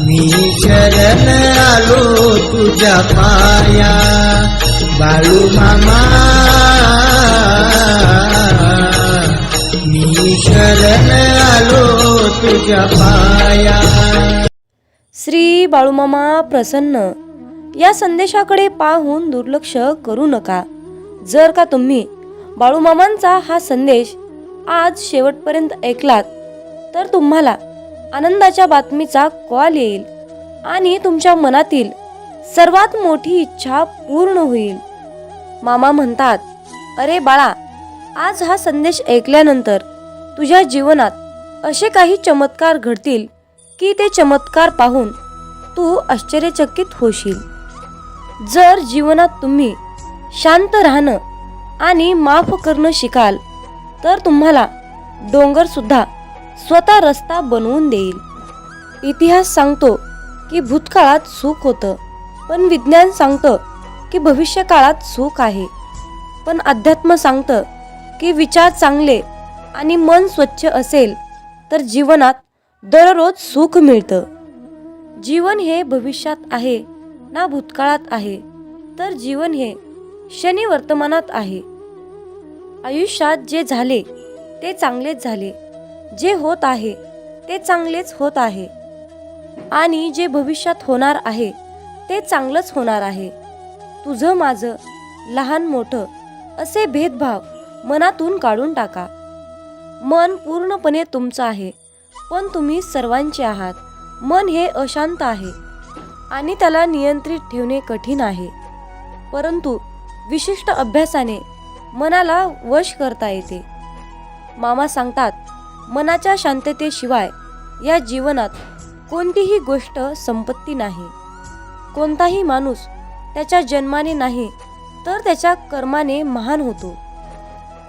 मी शरण आलो तुझ्या पाया. बाळू मामा मी शरण आलो तुझ्या पाया. श्री बाळूमामा प्रसन्न. या संदेशाकडे पाहून दुर्लक्ष करू नका. जर का तुम्ही बाळूमामांचा हा संदेश आज शेवटपर्यंत ऐकलात तर तुम्हाला आनंदाच्या बातमीचा कॉल येईल आणि तुमच्या मनातील सर्वात मोठी इच्छा पूर्ण होईल. मामा म्हणतात अरे बाळा आज हा संदेश ऐकल्यानंतर तुझ्या जीवनात असे काही चमत्कार घडतील की ते चमत्कार पाहून तू आश्चर्यचकित होशील. जर जीवनात तुम्ही शांत राहणं आणि माफ करणं शिकाल तर तुम्हाला डोंगर सुद्धा स्वतः रस्ता बनवून देईल. इतिहास सांगतो की भूतकाळात सुख होतं पण विज्ञान सांगतं की भविष्यकाळात सुख आहे. पण अध्यात्म सांगतं की विचार चांगले आणि मन स्वच्छ असेल तर जीवनात दररोज सुख मिळतं. जीवन हे भविष्यात आहे ना भूतकाळात आहे तर जीवन हे शनी वर्तमानात आहे. आयुष्यात जे झाले ते चांगलेच झाले. जे होत आहे ते चांगलेच होत आहे. आणि जे भविष्यात होणार आहे ते चांगलंच होणार आहे. तुझं माझं लहान मोठं असे भेदभाव मनातून काढून टाका. मन पूर्णपणे तुमचं आहे पण तुम्ही सर्वांचे आहात. मन हे अशांत आहे आणि त्याला नियंत्रित ठेवणे कठीण आहे. परंतु विशिष्ट अभ्यासाने मनाला वश करता येते. मामा सांगतात मनाच्या शांततेशिवाय या जीवनात कोणतीही गोष्ट संपत्ती नाही. कोणताही माणूस त्याच्या जन्माने नाही तर त्याच्या कर्माने महान होतो.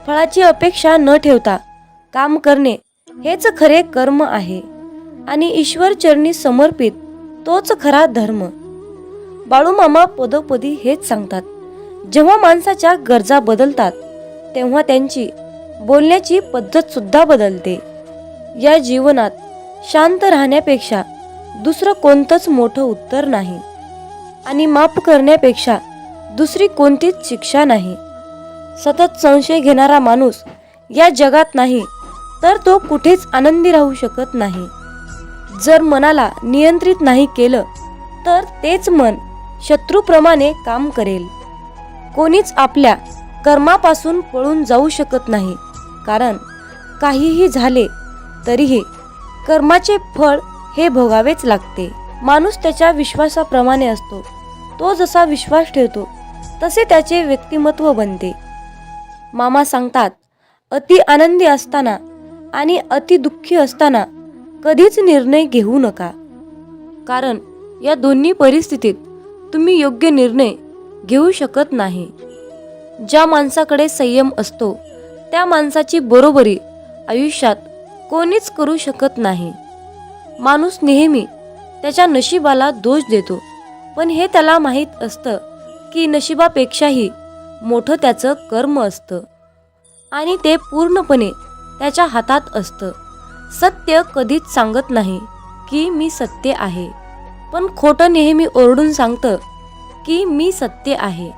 फळाची अपेक्षा न ठेवता काम करणे हेच खरे कर्म आहे आणि ईश्वर चरणी समर्पित तोच खरा धर्म. बाळूमामा पदोपदी हेच सांगतात जेव्हा माणसाच्या गरजा बदलतात तेव्हा त्यांची बोलण्याची पद्धतसुद्धा बदलते. या जीवनात शांत राहण्यापेक्षा दुसरं कोणतंच मोठं उत्तर नाही आणि माफ करण्यापेक्षा दुसरी कोणतीच शिक्षा नाही. सतत संशय घेणारा माणूस या जगात नाही तर तो कुठेच आनंदी राहू शकत नाही. जर मनाला नियंत्रित नाही केलं तर तेच मन शत्रूप्रमाणे काम करेल. कोणीच आपल्या कर्मापासून पळून जाऊ शकत नाही. कारण काहीही झाले तरीही कर्माचे फळ हे भोगावेच लागते. माणूस त्याच्या विश्वासाप्रमाणे असतो. तो जसा विश्वास ठेवतो तसे त्याचे व्यक्तिमत्व बनते. मामा सांगतात अति आनंदी असताना आणि अति दुःखी असताना कधीच निर्णय घेऊ नका. कारण या दोन्ही परिस्थितीत तुम्ही योग्य निर्णय घेऊ शकत नाही. ज्या माणसाकडे संयम असतो त्या माणसाची बरोबरी आयुष्यात कोणीच करू शकत नाही. माणूस नेहमी त्याच्या नशिबाला दोष देतो पण हे त्याला माहीत असतं की नशिबापेक्षाही मोठं त्याचं कर्म असतं आणि ते पूर्णपणे त्याच्या हातात असतं. सत्य कधीच सांगत नाही की मी सत्य आहे पण खोटं नेहमी ओरडून सांगतं की मी सत्य आहे.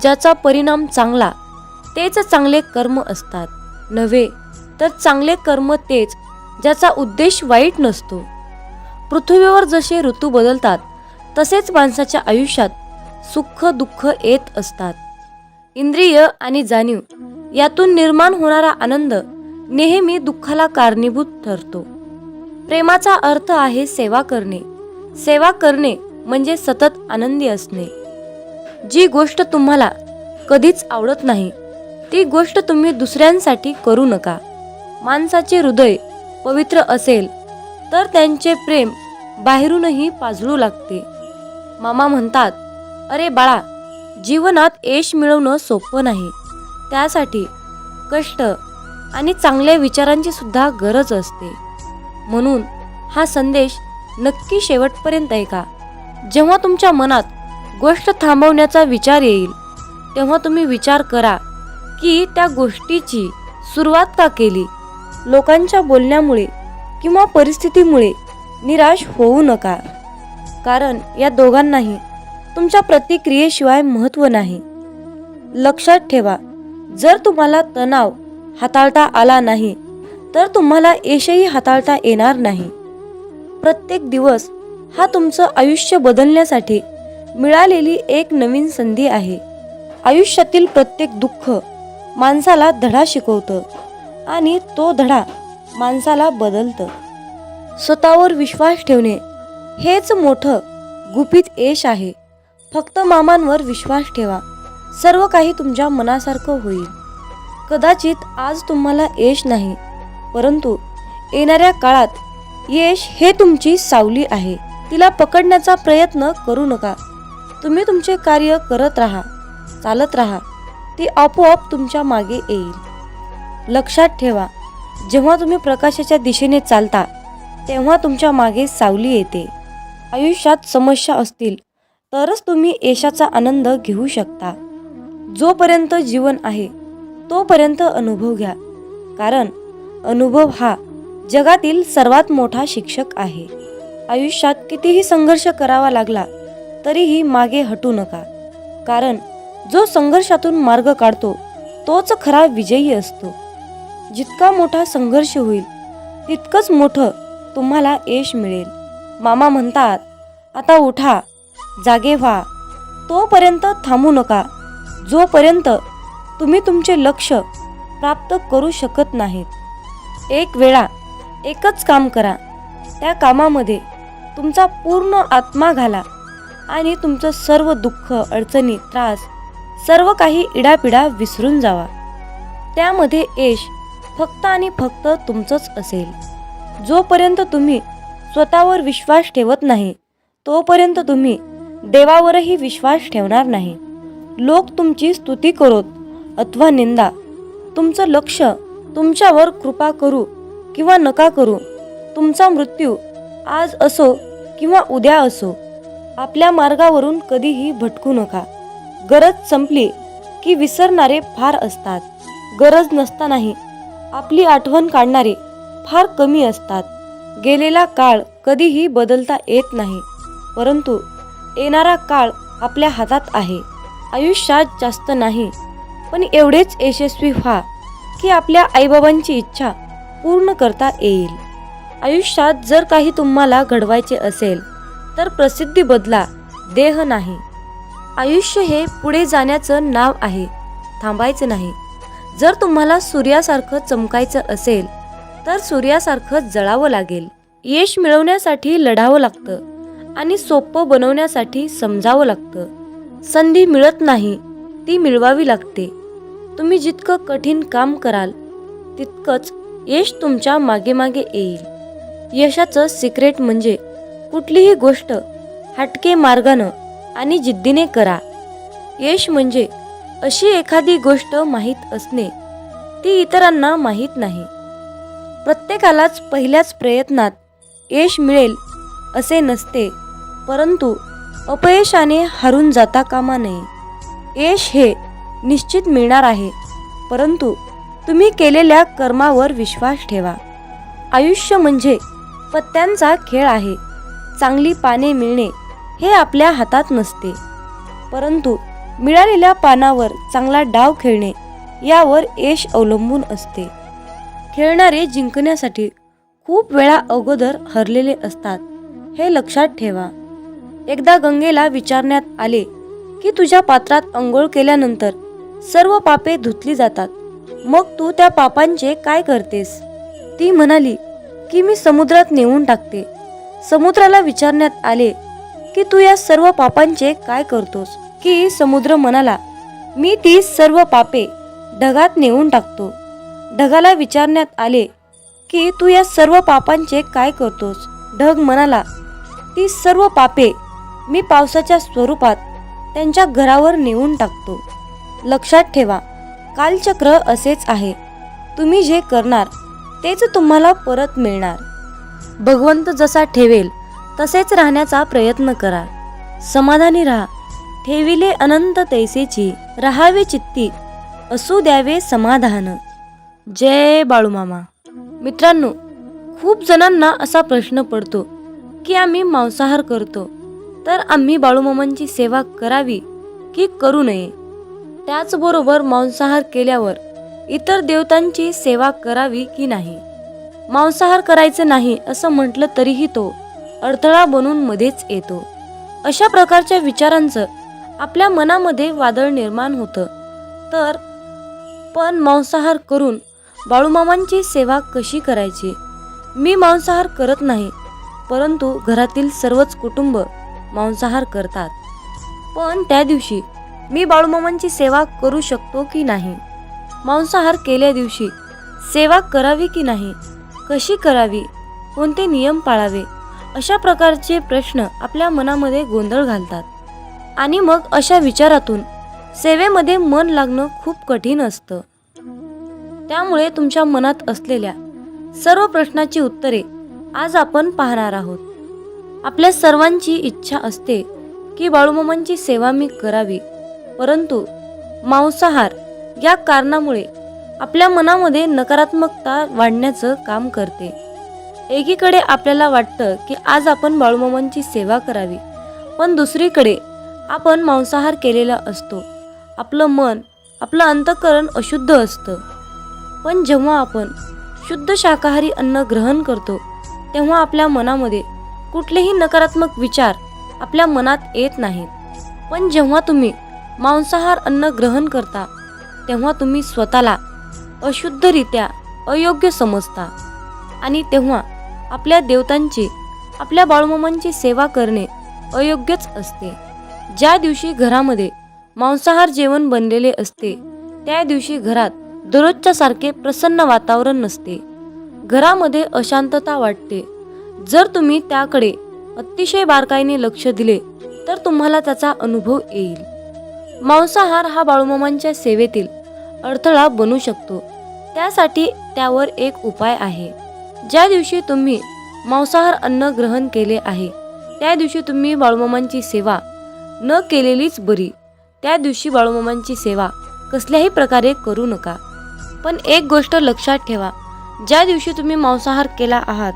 ज्याचा परिणाम चांगला तेच चांगले कर्म असतात. नव्हे तर चांगले कर्म तेच ज्याचा उद्देश वाईट नसतो. पृथ्वीवर जसे ऋतू बदलतात तसेच माणसाच्या आयुष्यात सुख दुःख येत असतात. इंद्रिय आणि जाणीव यातून निर्माण होणारा आनंद नेहमी दुःखाला कारणीभूत ठरतो. प्रेमाचा अर्थ आहे सेवा करणे. सेवा करणे म्हणजे सतत आनंदी असणे. जी गोष्ट तुम्हाला कधीच आवडत नाही ती गोष्ट तुम्ही दुसऱ्यांसाठी करू नका. माणसाचे हृदय पवित्र असेल तर त्यांचे प्रेम बाहेरूनही पाजळू लागते. मामा म्हणतात अरे बाळा जीवनात यश मिळवणं सोपं नाही. त्यासाठी कष्ट आणि चांगल्या विचारांची सुद्धा गरज असते. म्हणून हा संदेश नक्की शेवटपर्यंत ऐका. जेव्हा तुमच्या मनात गोष्ट थांबवण्याचा विचार येईल. तेव्हा तुम्ही विचार करा की त्या गोष्टीची सुरुवात का केली? लोकांच्या बोलण्यामुळे किंवा परिस्थितीमुळे निराश होऊ नका. कारण या दोघांनाही तुमच्या प्रतिक्रियेशिवाय महत्त्व नाही. लक्षात ठेवा जर तुम्हाला तणाव हाताळता आला नाही तर तुम्हाला यशही हाताळता येणार नाही. प्रत्येक दिवस हा तुमचं आयुष्य बदलण्यासाठी मिळालेली एक नवीन संधी आहे. आयुष्यातील प्रत्येक दुःख माणसाला धडा शिकवतं आणि तो धडा माणसाला बदलतं. स्वतःवर विश्वास ठेवणे हेच मोठं गुपित यश आहे. फक्त मामांवर विश्वास ठेवा. सर्व काही तुमच्या मनासारखं होईल. कदाचित आज तुम्हाला यश नाही परंतु येणाऱ्या काळात यश हे तुमची सावली आहे. तिला पकडण्याचा प्रयत्न करू नका. तुम्ही तुमचे कार्य करत राहा चालत राहा ती आपोआप तुमच्या मागे येईल. लक्षात ठेवा जेव्हा तुम्ही प्रकाशाच्या दिशेने चालता तेव्हा तुमच्या मागे सावली येते. आयुष्यात समस्या असतील तरच तुम्ही यशाचा आनंद घेऊ शकता. जोपर्यंत जीवन आहे तोपर्यंत अनुभव घ्या कारण अनुभव हा जगातील सर्वात मोठा शिक्षक आहे. आयुष्यात कितीही संघर्ष करावा लागला तरीही मागे हटू नका. कारण जो संघर्षातून मार्ग काढतो तोच खरा विजयी असतो. जितका मोठा संघर्ष होईल तितकंच मोठं तुम्हाला यश मिळेल. मामा म्हणतात आता उठा जागे व्हा. तोपर्यंत थांबू नका. जोपर्यंत तुम्ही तुमचे लक्ष प्राप्त करू शकत नाहीत. एक वेळा एकच काम करा. त्या कामामध्ये तुमचा पूर्ण आत्मा घाला. आणि तुमचं सर्व दुःख अडचणी त्रास सर्व काही इडापिडा विसरून जावा. त्यामध्ये यश फक्त आणि फक्त तुमचंच असेल. जोपर्यंत तुम्ही स्वतःवर विश्वास ठेवत नाही तोपर्यंत तुम्ही देवावरही विश्वास ठेवणार नाही. लोक तुमची स्तुती करोत अथवा निंदा तुमचं लक्ष तुमच्यावर कृपा करू किंवा नका करू तुमचा मृत्यू आज असो किंवा उद्या असो आपल्या मार्गावरून कधीही भटकू नका. गरज संपली की विसरणारे फार असतात. गरज नसतानाही आपली आठवण काढणारे फार कमी असतात. गेलेला काळ कधीही बदलता येत नाही. परंतु येणारा काळ आपल्या हातात आहे. आयुष्यात जास्त नाही. पण एवढेच यशस्वी व्हा की आपल्या आईबाबांची इच्छा पूर्ण करता येईल. आयुष्यात जर काही तुम्हाला घडवायचे असेल तर प्रसिद्धी बदला देह नाही. आयुष्य हे पुढे जाण्याचं नाव आहे थांबायचं नाही. जर तुम्हाला सूर्यासारखं चमकायचं असेल तर सूर्यासारखं जळावं लागेल. यश मिळवण्यासाठी लढावं लागतं आणि सोपं बनवण्यासाठी समजावं लागतं. संधी मिळत नाही ती मिळवावी लागते. तुम्ही जितकं कठीण काम कराल तितकंच यश तुमच्या मागे मागे येईल. यशाचं सिक्रेट म्हणजे कुठलीही गोष्ट हटके मार्गानं आणि जिद्दीने करा. यश म्हणजे अशी एखादी गोष्ट माहीत असणे ती इतरांना माहीत नाही. प्रत्येकालाच पहिल्याच प्रयत्नात यश मिळेल असे नसते परंतु अपयशाने हरून जाता कामा नये. यश हे निश्चित मिळणार आहे परंतु तुम्ही केलेल्या कर्मावर विश्वास ठेवा. आयुष्य म्हणजे पत्त्यांचा खेळ आहे. चांगली पाने मिळणे हे आपल्या हातात नसते. परंतु मिळालेल्या पानावर चांगला डाव खेळणे यावर यश अवलंबून असते. खेळणारे जिंकण्यासाठी खूप वेळा अगोदर हरलेले असतात हे लक्षात ठेवा. एकदा गंगेला विचारण्यात आले की तुझ्या पात्रात अंघोळ केल्यानंतर सर्व पापे धुतली जातात. मग तू त्या पापांचे काय करतेस? ती म्हणाली की मी समुद्रात नेऊन टाकते. समुद्राला विचारण्यात आले की तू या सर्व पापांचे काय करतोस? की समुद्र म्हणाला मी ती सर्व पापे ढगात नेऊन टाकतो. ढगाला विचारण्यात आले की तू या सर्व पापांचे काय करतोस? ढग म्हणाला ती सर्व पापे मी पावसाच्या स्वरूपात त्यांच्या घरावर नेऊन टाकतो. लक्षात ठेवा कालचक्र असेच आहे. तुम्ही जे करणार तेच तुम्हाला परत मिळणार. भगवंत जसा ठेवेल तसेच राहण्याचा प्रयत्न करा. समाधानी राहा. ठेविले अनंत तैसेची राहावे चित्ती असू द्यावे समाधान. जय बाळूमामा. मित्रांनो खूप जणांना असा प्रश्न पडतो की आम्ही मांसाहार करतो तर आम्ही बाळूमामांची सेवा करावी की करू नये? त्याचबरोबर मांसाहार केल्यावर इतर देवतांची सेवा करावी की नाही? मांसाहार करायचं नाही असं म्हटलं तरीही तो अडथळा बनून मध्येच येतो. अशा प्रकारच्या विचारांचं आपल्या मनामध्ये वादळ निर्माण होतं. तर पण मांसाहार करून बाळूमामांची सेवा कशी करायची? मी मांसाहार करत नाही परंतु घरातील सर्वच कुटुंब मांसाहार करतात. पण त्या दिवशी मी बाळूमामांची सेवा करू शकतो की नाही? मांसाहार केल्या दिवशी सेवा करावी की नाही? कशी करावी? कोणते नियम पाळावे? अशा प्रकारचे प्रश्न आपल्या मनामध्ये गोंधळ घालतात. आणि मग अशा विचारातून सेवेमध्ये मन लागणं खूप कठीण असतं. त्यामुळे तुमच्या मनात असलेल्या सर्व प्रश्नाची उत्तरे आज आपण पाहणार आहोत. आपल्या सर्वांची इच्छा असते की बाळूमामांची सेवा मी करावी परंतु मांसाहार या कारणामुळे आपल्या मनामध्ये नकारात्मकता वाढण्याचं काम करते. एकीकडे आपल्याला वाटतं की आज आपण बाळूमामांची सेवा करावी पण दुसरीकडे आपण मांसाहार केलेला असतो. आपलं मन आपलं अंतःकरण अशुद्ध असतं. पण जेव्हा आपण शुद्ध शाकाहारी अन्न ग्रहण करतो तेव्हा आपल्या मनामध्ये कुठलेही नकारात्मक विचार आपल्या मनात येत नाहीत. पण जेव्हा तुम्ही मांसाहार अन्न ग्रहण करता तेव्हा तुम्ही स्वतःला अशुद्धरित्या अयोग्य समजता. आणि तेव्हा आपल्या देवतांची आपल्या बाळूमामांची सेवा करणे अयोग्यच असते. ज्या दिवशी घरामध्ये मांसाहार जेवण बनलेले असते त्या दिवशी घरात दररोजच्या सारखे प्रसन्न वातावरण नसते. घरामध्ये अशांतता वाटते. जर तुम्ही त्याकडे अतिशय बारकाईने लक्ष दिले तर तुम्हाला त्याचा अनुभव येईल. मांसाहार हा बाळूमामांच्या सेवेतील अडथळा बनू शकतो. त्यासाठी त्यावर एक उपाय आहे. ज्या दिवशी तुम्ही मांसाहार अन्न ग्रहण केले आहे त्या दिवशी तुम्ही बाळूमामांची सेवा न केलेलीच बरी. त्या दिवशी बाळूमामांची सेवा कसल्याही प्रकारे करू नका. पण एक गोष्ट लक्षात ठेवा ज्या दिवशी तुम्ही मांसाहार केला आहात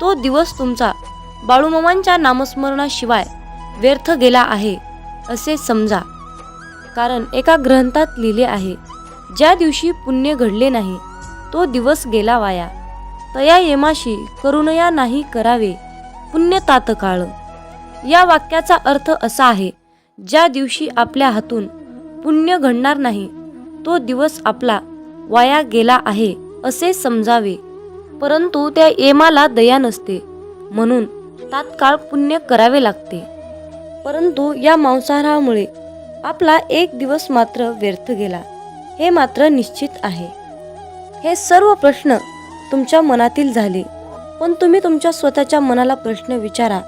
तो दिवस तुमचा बाळूमामांच्या नामस्मरणाशिवाय व्यर्थ गेला आहे असे समजा. कारण एका ग्रंथात लिहिले आहे ज्या दिवशी पुण्य घडले नाही तो दिवस गेला वाया. तया येमाशी करुणया नाही करावे पुण्य तातकाळ. या वाक्याचा अर्थ असा आहे ज्या दिवशी आपल्या हातून पुण्य घडणार नाही तो दिवस आपला वाया गेला आहे असे समजावे. परंतु त्या येमाला दया नसते म्हणून तात्काळ पुण्य करावे लागते. परंतु या मांसाहारामुळे आपला एक दिवस मात्र व्यर्थ गेला. हे मात्र निश्चित आहे. हे सर्व प्रश्न तुमच्या मनातील झाले. पण तुम्ही तुमच्या स्वतःच्या मनाला प्रश्न विचारा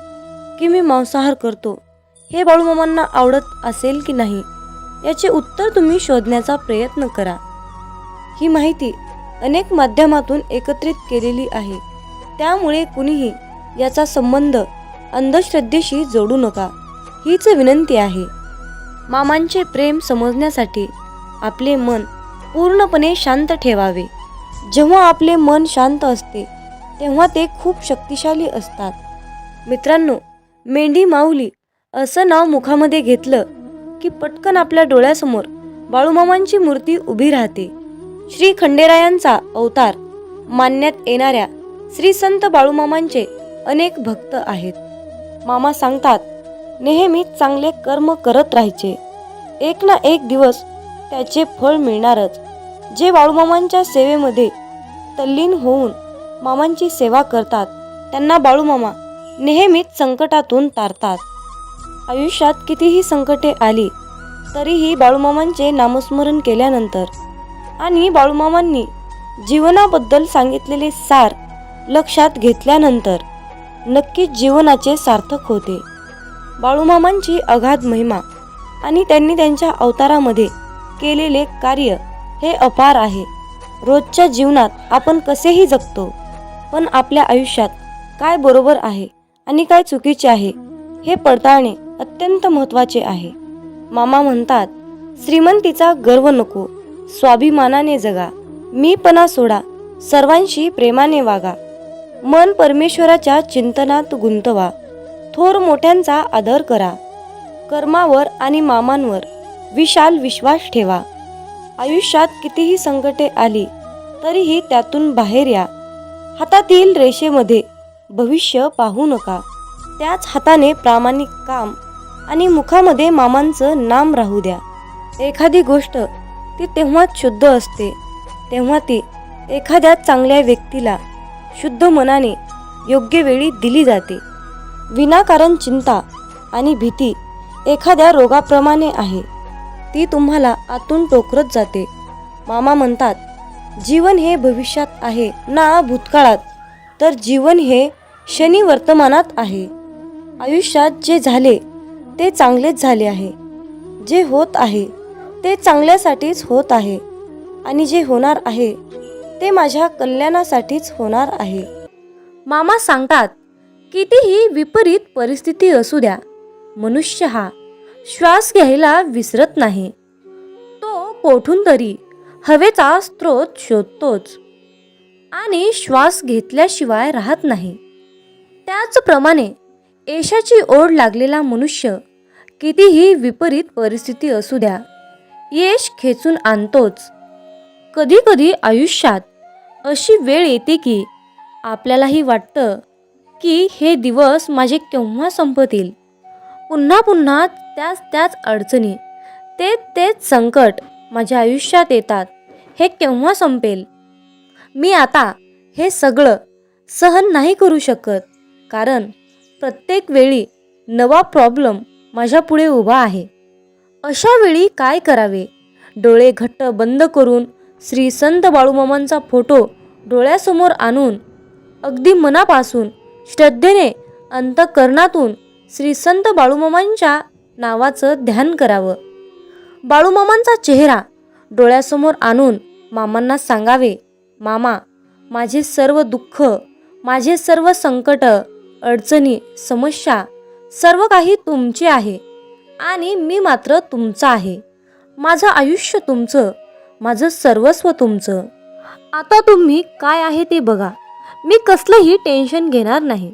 की मी मांसाहार करतो. हे बाळूमामांना आवडत असेल की नाही याचे उत्तर तुम्ही शोधण्याचा प्रयत्न करा. ही माहिती अनेक माध्यमातून एकत्रित केलेली आहे. त्यामुळे कुणीही याचा संबंध अंधश्रद्धेशी जोडू नका. हीच विनंती आहे. मामांचे प्रेम समजण्यासाठी आपले मन पूर्णपणे शांत ठेवावे. जेव्हा आपले मन शांत असते तेव्हा ते खूप शक्तिशाली असतात. मित्रांनो मेंढी माऊली असं नाव मुखामध्ये घेतलं की पटकन आपल्या डोळ्यासमोर बाळूमामांची मूर्ती उभी राहते. श्री खंडेरायांचा अवतार मानण्यात येणाऱ्या श्री संत बाळूमामांचे अनेक भक्त आहेत. मामा सांगतात नेहमी चांगले कर्म करत राहायचे. एक ना एक दिवस त्याचे फळ मिळणारच. जे बाळूमामांच्या सेवेमध्ये तल्लीन होऊन मामांची सेवा करतात त्यांना बाळूमामा नेहमीच संकटातून तारतात. आयुष्यात कितीही संकटे आली तरीही बाळूमामांचे नामस्मरण केल्यानंतर आणि बाळूमामांनी जीवनाबद्दल सांगितलेले सार लक्षात घेतल्यानंतर नक्कीच जीवनाचे सार्थक होते. बाळूमामांची अगाध महिमा आणि त्यांनी त्यांच्या अवतारामध्ये केलेले कार्य हे अपार आहे. रोजच्या जीवनात आपण कसेही जगतो पण आपल्या आयुष्यात काय बरोबर आहे आणि काय चुकीचे आहे हे पडताळणे अत्यंत महत्त्वाचे आहे. मामा म्हणतात श्रीमंतीचा गर्व नको स्वाभिमानाने जगा मीपणा सोडा सर्वांशी प्रेमाने वागा. मन परमेश्वराच्या चिंतनात गुंतवा थोर मोठ्यांचा आदर करा. कर्मावर आणि मामांवर विशाल विश्वास ठेवा. आयुष्यात कितीही संकटे आली तरीही त्यातून बाहेर या. हातातील रेषेमध्ये भविष्य पाहू नका. त्याच हाताने प्रामाणिक काम आणि मुखामध्ये मामांचं नाम राहू द्या. एखादी गोष्ट ती तेव्हाच शुद्ध असते. तेव्हा ती एखाद्या चांगल्या व्यक्तीला शुद्ध मनाने योग्य वेळी दिली जाते. विनाकारण चिंता आणि भीती एखाद्या रोगाप्रमाणे आहे. ती तुम्हाला आतून टोकरत जाते. मामा म्हणतात जीवन हे भविष्यात आहे ना भूतकाळात. तर जीवन हे शनी वर्तमानात आहे. आयुष्यात जे झाले ते चांगलेच झाले आहे. जे होत आहे ते चांगल्यासाठीच होत आहे. आणि जे होणार आहे ते माझ्या कल्याणासाठीच होणार आहे. मामा सांगतात कितीही विपरीत परिस्थिती असू द्या. मनुष्य हा श्वास घ्यायला विसरत नाही. तो कोठून तरी हवेचा स्रोत शोधतोच आणि श्वास घेतल्याशिवाय राहत नाही. त्याचप्रमाणे यशाची ओढ लागलेला मनुष्य कितीही विपरीत परिस्थिती असू द्या यश खेचून आणतोच. कधी कधी आयुष्यात अशी वेळ येते की आपल्यालाही वाटतं की हे दिवस माझे केव्हा संपतील? पुन्हा पुन्हा त्याच त्याच अडचणी. ते तेच संकट माझ्या आयुष्यात येतात. हे केव्हा संपेल? मी आता हे सगळं सहन नाही करू शकत. कारण प्रत्येक वेळी नवा प्रॉब्लेम माझ्यापुढे उभा आहे. अशा वेळी काय करावे? डोळे घट्ट बंद करून श्री संत बाळूमामांचा फोटो डोळ्यासमोर आणून अगदी मनापासून श्रद्धेने अंतकरणातून श्री संत बाळूमामांच्या नावाचं ध्यान करावं. बाळूमामांचा चेहरा डोळ्यासमोर आणून मामांना सांगावे मामा माझे सर्व दुःख माझे सर्व संकट अडचणी समस्या सर्व काही तुमचे आहे आणि मी मात्र तुमचा आहे. माझं आयुष्य तुमचं माझं सर्वस्व तुमचं. आता तुम्ही काय आहे ते बघा. मी कसलंही टेन्शन घेणार नाही.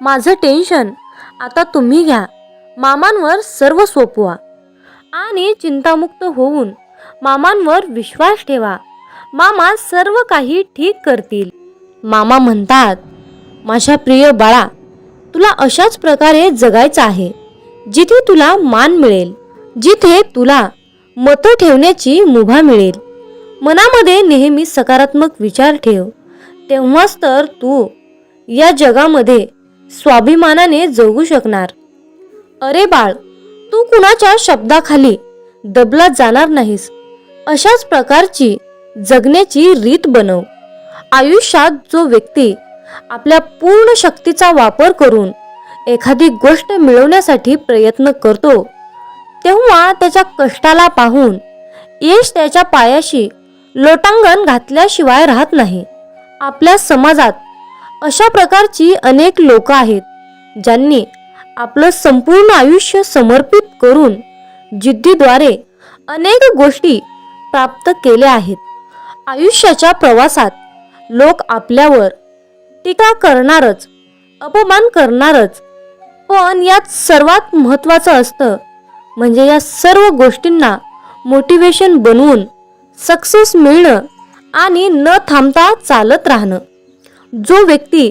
माझं टेन्शन आता तुम्ही घ्या. मामांवर सर्व सोपवा. आणि चिंतामुक्त होऊन मामांवर विश्वास ठेवा. मामा सर्व काही ठीक करतील. मामा म्हणतात माझ्या प्रिय बाळा तुला अशाच प्रकारे जगायचं आहे जिथे तुला मान मिळेल जिथे तुला मतं ठेवण्याची मुभा मिळेल. मनामध्ये नेहमी सकारात्मक विचार ठेव. तेव्हाच तर तू या जगामध्ये स्वाभिमानाने जगू शकणार. अरे बाळ तू कुणाच्या शब्दाखाली दबला जाणार नाहीस? अशाच प्रकारची जगण्याची रीत बनव. आयुष्यात जो व्यक्ती आपल्या पूर्ण शक्तीचा वापर करून एखादी गोष्ट मिळवण्यासाठी प्रयत्न करतो तेव्हा त्याच्या कष्टाला पाहून यश त्याच्या पायाशी लोटांगण घातल्याशिवाय राहत नाही. आपल्या समाजात अशा प्रकारची अनेक लोक आहेत ज्यांनी आपलं संपूर्ण आयुष्य समर्पित करून जिद्दीद्वारे अनेक गोष्टी प्राप्त केल्या आहेत. आयुष्याच्या प्रवासात लोक आपल्यावर टीका करणारच अपमान करणारच पण यात सर्वात महत्त्वाचं असतं म्हणजे या सर्व गोष्टींना मोटिवेशन बनवून सक्सेस मिळणं आणि न थांबता चालत राहणं. जो व्यक्ती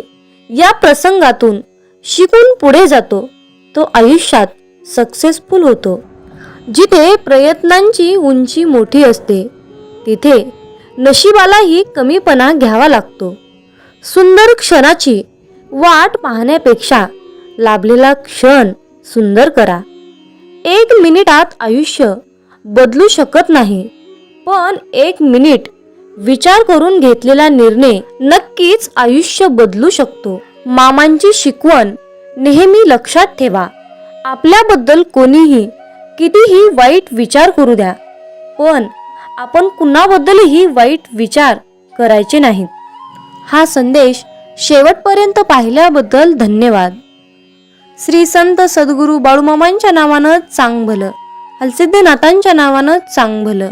या प्रसंगातून शिकून पुढे जातो तो आयुष्यात सक्सेसफुल होतो. जिथे प्रयत्नांची उंची मोठी असते तिथे नशिबालाही कमीपणा घ्यावा लागतो. सुंदर क्षणाची वाट पाहण्यापेक्षा लाभलेला क्षण सुंदर करा. एक मिनिटात आयुष्य बदलू शकत नाही पण एक मिनिट विचार करून घेतलेला निर्णय नक्कीच आयुष्य बदलू शकतो. मामांची शिकवण नेहमी लक्षात ठेवा. आपल्याबद्दल कोणीही कितीही वाईट विचार करू द्या पण आपण कुणाबद्दलही वाईट विचार करायचे नाहीत. हा संदेश शेवटपर्यंत पाहिल्याबद्दल धन्यवाद. श्री संत सद्गुरू बाळूमामांच्या नावानं चांग भलं हलसिद्धनाथांच्या नावानं चांग भलं